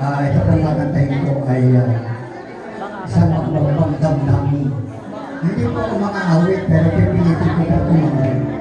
uh, ito pong magatay ko ay uh, isang pagpapamdam. Hindi po ako makaawit, pero pipilitin ko na ito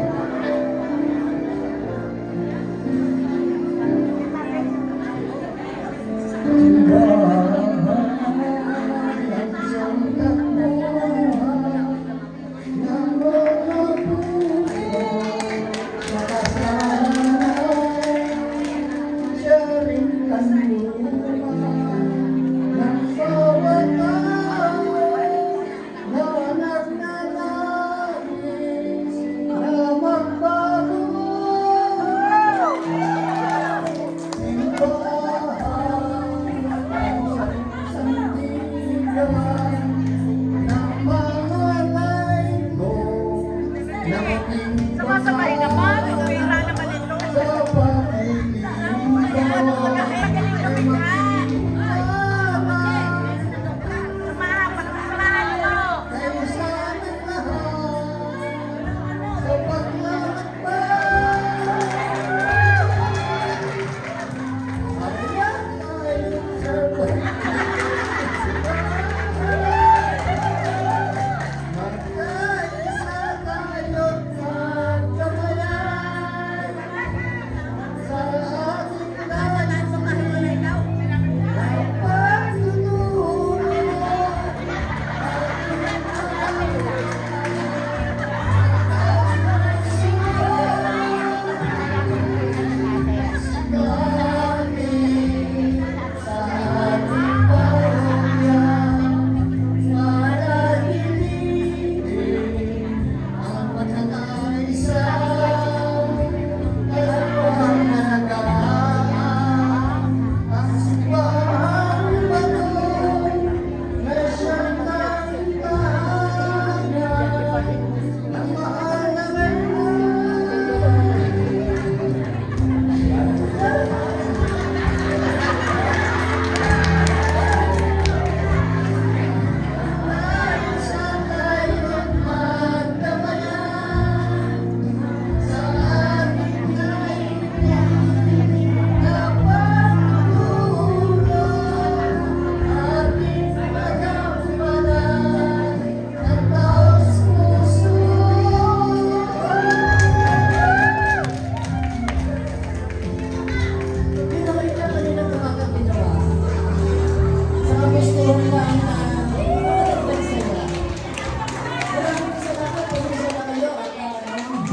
Eu amo.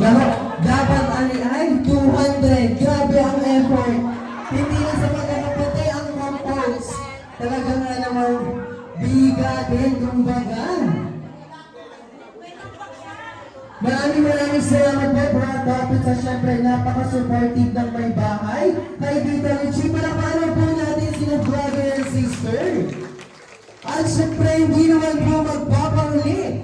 Laro, dapat ani ay 200. Grabe ang effort. Hindi na sa magkakapatay ang compose. Talaga nga naman, biga din, kumbaga. Maraming maraming salamat po, Brad Dapat sa syempre napaka-supportive ng may bahay. Kay Tita Richie, palapalo po natin sina brother and sister. At syempre, hindi naman po magpapahuli